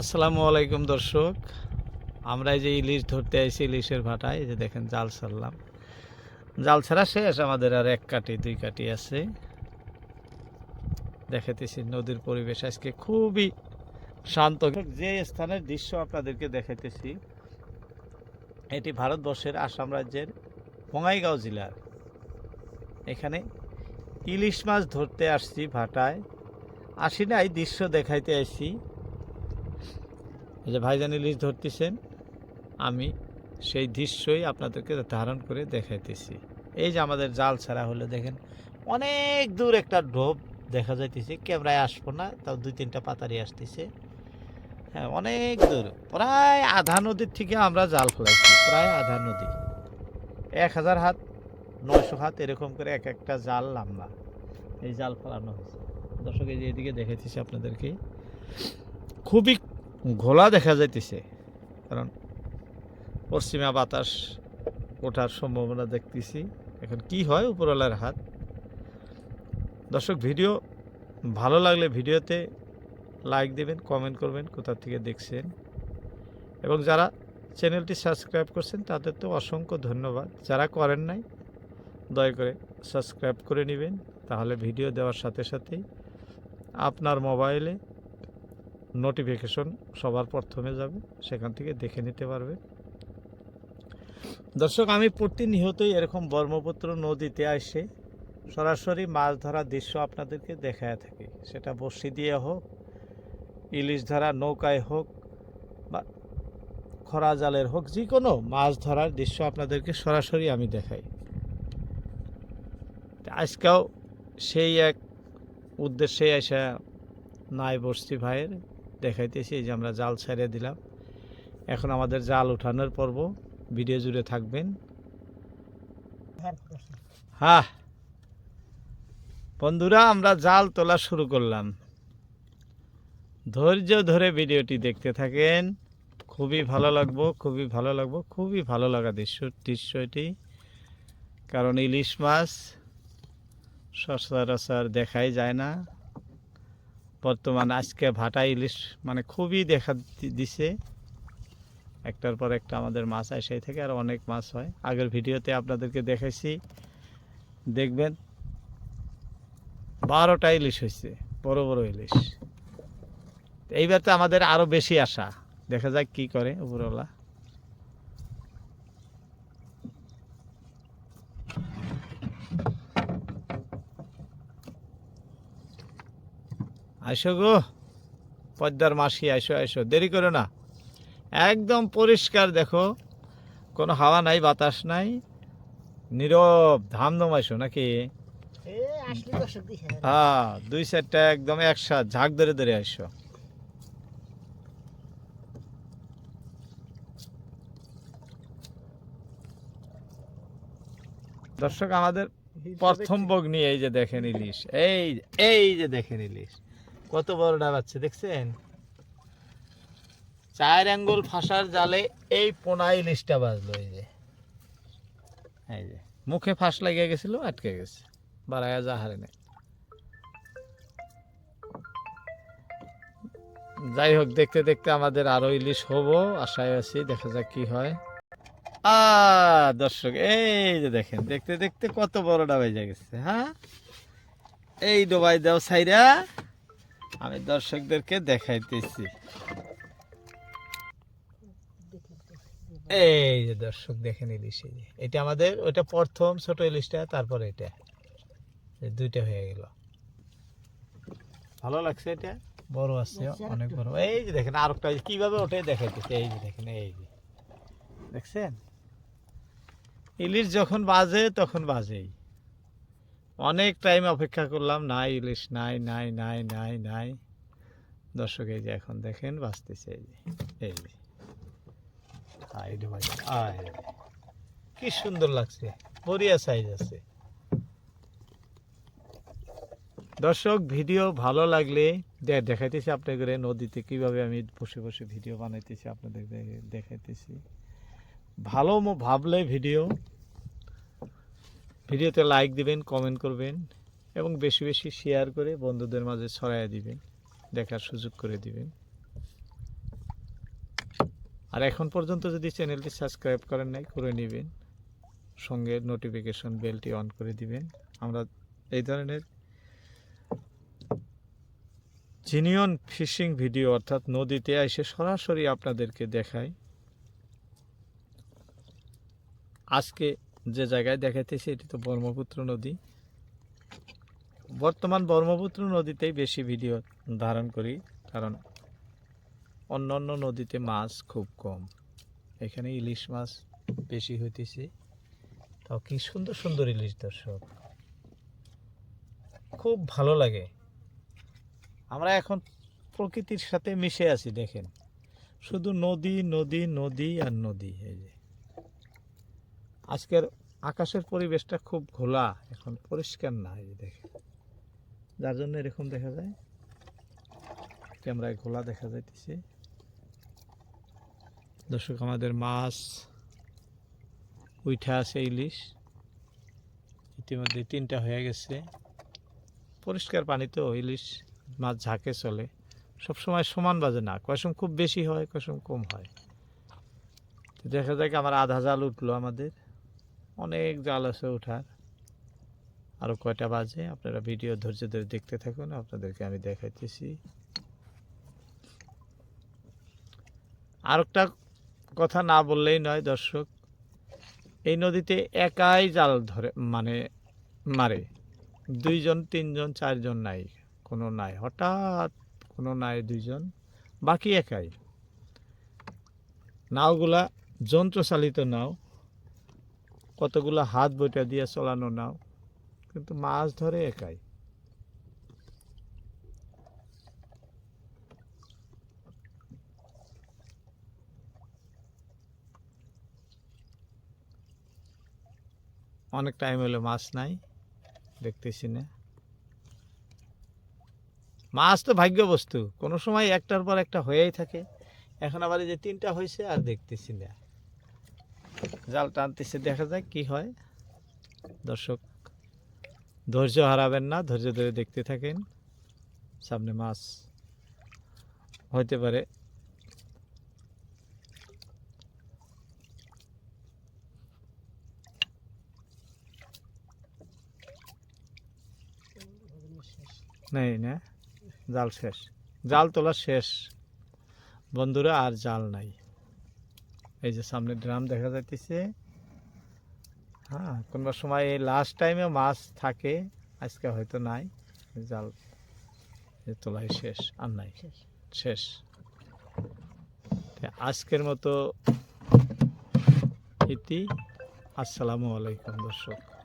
আসসালামু আলাইকুম দর্শক। আমরা এই যে ইলিশ ধরতে আইছি, ইলিশের ভাটায় যে দেখেন জাল ছাড়লাম। জাল ছাড়া শেষ, আমাদের আর এক কাটি দুই কাটি আছে। দেখাইতেছি নদীর পরিবেশ আজকে খুবই শান্ত। যে স্থানের দৃশ্য আপনাদেরকে দেখাইতেছি, এটি ভারতবর্ষের আসাম রাজ্যের বঙ্গাইগাঁও জেলার। এখানে ইলিশ মাছ ধরতে আসছি ভাটায়। আসি নাই, দৃশ্য দেখাইতে আসছি যে ভাইজান ইলিশ ধরতেছেন, আমি সেই দৃশ্যই আপনাদেরকে ধারণ করে দেখাইতেছি। এই যে আমাদের জাল ছাড়া হলো, দেখেন অনেক দূর একটা ঢোপ দেখা যাইতেছে, ক্যামেরায় আসব না, তাও দুই তিনটা পাতারি আসতেছে। হ্যাঁ অনেক দূর, প্রায় আধা নদীর থেকে আমরা জাল ফেলাইছি, প্রায় আধা নদী। এক হাজার হাত, নয়শো হাত এরকম করে এক একটা জাল লামলা এই জাল ফেলানো হয়েছে। দর্শক, এই যে এদিকে দেখাইতেছি আপনাদেরকে। খুবই ঘোলা দেখা যাইতেছে, কারণ পশ্চিমা বাতাস ওঠার সম্ভাবনা দেখতেছি। এখন কি হয় উপরওয়ালার হাত? দর্শক, ভিডিও ভালো লাগলে ভিডিওতে লাইক দেবেন, কমেন্ট করবেন, কোথা থেকে দেখছেন। এবং যারা চ্যানেলটি সাবস্ক্রাইব করছেন, তাদের তো অসংখ্য ধন্যবাদ। যারা করেন নাই, দয়া করে সাবস্ক্রাইব করে নেবেন, তাহলে ভিডিও দেওয়ার সাথে সাথেই আপনার মোবাইলে নোটিফিকেশন সবার প্রথমে যাবে, সেখান থেকে দেখে নিতে পারবে। দর্শক, আমি প্রতিনিয়তই এরকম ব্রহ্মপুত্র নদীতে আসে, সরাসরি মাছ ধরার দৃশ্য আপনাদেরকে দেখায় থাকি। সেটা বড়শি দিয়ে হোক, ইলিশ ধরা নৌকায় হোক, বা খরা জালের হোক, যে কোনো মাছ ধরার দৃশ্য আপনাদেরকে সরাসরি আমি দেখাই। আজকেও সেই এক উদ্দেশ্যে আসা নাই বসছি ভাইয়ের দেখাইতেছি, এই যে আমরা জাল ছেড়ে দিলাম। এখন আমাদের জাল উঠানোর পর্ব। ভিডিও জুড়ে থাকবেন। হ্যাঁ বন্ধুরা, আমরা জাল তোলা শুরু করলাম। ধৈর্য ধরে ভিডিওটি দেখতে থাকেন। খুবই ভালো লাগবো, খুবই ভালো লাগবো, খুবই ভালো লাগা দৃশ্য দৃশ্য এটি কারণ ইলিশ মাছ সচরাচর দেখাই যায় না। বর্তমান আজকে ভাটা ইলিশ মানে খুবই দেখা দিছে। একটার পর একটা আমাদের মাছ আসে থেকে আর অনেক মাছ হয়। আগের ভিডিওতে আপনাদেরকে দেখেছি দেখবেন, বারোটা ইলিশ হয়েছে বড় বড় ইলিশ। এইবার তো আমাদের আরও বেশি আশা। দেখা যাক কি করে উপরওয়ালা। আইসো গো। পদ্মার মাসি আইসো আইসো। দেরি করো না। একদম পরিষ্কার দেখো। কোনো হাওয়া নাই বাতাস নাই। নীরব ধামধম আইসো নাকি? হ্যাঁ দুই চারটা একদম একসাথ ঝাঁক ধরে ধরে আইসো। দর্শক আমাদের প্রথম বগ্নি এই যে দেখেন ইলিশ। এই এই যে দেখেন ইলিশ। কত বড় ডাবাচ্ছে দেখছেন? চার আঙ্গুল ফাঁসার জালে এই পোনা ইলিশটা বাজলো, এই যে। এই যে, মুখে ফাঁস লাগিয়ে গেছিল, আটকে গেছে। বাড়ায়া যা হারে নেই। যাই হোক, দেখতে দেখতে আমাদের আরও ইলিশ হব, আশায় আছি, দেখা যাক কি হয়। আ, দর্শক, এই যে দেখেন, দেখতে দেখতে কত বড় ডাবাই যা গেছে হ্যাঁ? এই ডোবাই দাও সাইরা। আমি দর্শকদেরকে দেখাইতেছি। এই যে দর্শক, দেখেন ইলিশ, এই যে। এটা আমাদের, ওটা প্রথম ছোট ইলিশটা, তারপর এটা। দুইটা হয়ে গেল। ভালো লাগছে এটা? বড় আছে, অনেক বড়। এই যে দেখেন আর একটা কীভাবে ওটাই দেখাইতেছে। এই যে দেখেন, এই যে। দেখছেন? ইলিশ যখন বাজে, তখন বাজেই। অনেক টাইম অপেক্ষা করলাম, নাই ইলিশ, নাই নাই নাই নাই নাই। দর্শক, এই যে এখন দেখেন, বাঁচতেছে এই যে এই যে। আয়। কি সুন্দর লাগছে, বড়িয়া সাইজ আছে। দর্শক, ভিডিও ভালো লাগলে দেখাইতেছি আপনাদের নদীতে, কীভাবে আমি বসে বসে ভিডিও বানাইতেছি, আপনাদের দেখাইতেছি। ভালো ভাবলে ভিডিও ভিডিওতে লাইক দিবেন কমেন্ট করবেন এবং বেশি বেশি শেয়ার করে বন্ধুদের মাঝে ছড়াইয়া দিবেন, দেখার সুযোগ করে দিবেন। আর এখন পর্যন্ত যদি চ্যানেলটি সাবস্ক্রাইব করেন নাই, করে নেবেন। সঙ্গে নোটিফিকেশন বেলটি অন করে দিবেন। আমরা এই ধরনের জিনিয়ন ফিশিং ভিডিও অর্থাৎ নদীতে এসে সরাসরি আপনাদেরকে দেখাই। আজকে যে জায়গায় দেখাইতেছি এটি তো ব্রহ্মপুত্র নদী। বর্তমান ব্রহ্মপুত্র নদীতেই বেশি ভিডিও ধারণ করি, কারণ অন্য অন্য নদীতে মাছ খুব কম। এখানে ইলিশ মাছ বেশি হইতেছে। তাও কি সুন্দর সুন্দর ইলিশ দর্শক। খুব ভালো লাগে। আমরা এখন প্রকৃতির সাথে মিশে আছি, দেখেন। শুধু নদী নদী নদী আর নদী, এই যে। আজকের আকাশের পরিবেশটা খুব ঘোলা, এখন পরিষ্কার না এই যে দেখেন। যার জন্য এরকম দেখা যায়, ক্যামেরায় ঘোলা দেখা যাইতেছে। দর্শক, আমাদের মাছ উইঠা আছে ইলিশ। ইতিমধ্যে তিনটা হয়ে গেছে। পরিষ্কার পানি তো, ইলিশ মাছ ঝাঁকে চলে। সবসময় সমান বাজে না কয়সম খুব বেশি হয় কয়সম কম হয়। দেখা যায় কি আমার আধা জাল উঠল আমাদের। অনেক জাল আছে ওঠার। আরও কয়টা বাজে, আপনারা ভিডিও ধৈর্য ধরে দেখতে থাকুন, আপনাদেরকে আমি দেখাইতেছি। আর একটা কথা না বললেই নয়, দর্শক, এই নদীতে একাই জাল ধরে মানে মারে। দুইজন, তিনজন, চারজন নাই, কোনো নাই, হঠাৎ কোনো নাই, দুইজন, বাকি একাই। নাওগুলা যন্ত্রচালিত নাও। কতগুলো হাত বইটা দিয়ে চলানো নাও, কিন্তু মাছ ধরে একাই। অনেক টাইম হলো মাছ নাই, দেখতেছি না। মাছ তো ভাগ্য বস্তু কোনো সময় একটার পর একটা হয়েই থাকে। এখন আবার এই যে তিনটা হয়েছে আর দেখতেছি না। জাল টানতেছে, দেখা যায় কি হয়? দর্শক, ধৈর্য হারাবেন না, ধৈর্য ধরে দেখতে থাকেন। সামনে মাছ হইতে পারে। নেই না? জাল শেষ। জাল তোলা শেষ। বন্ধুরা, আর জাল নাই। এই যে সামনে ড্রাম দেখা যাইতেছে। হ্যাঁ কোন সময় এই লাস্ট টাইমে মাছ থাকে আজকে হয়তো নাই। জাল তোলাই শেষ আর নাই। শেষ। আজকের মতো ইতি। আসসালামু আলাইকুম দর্শক।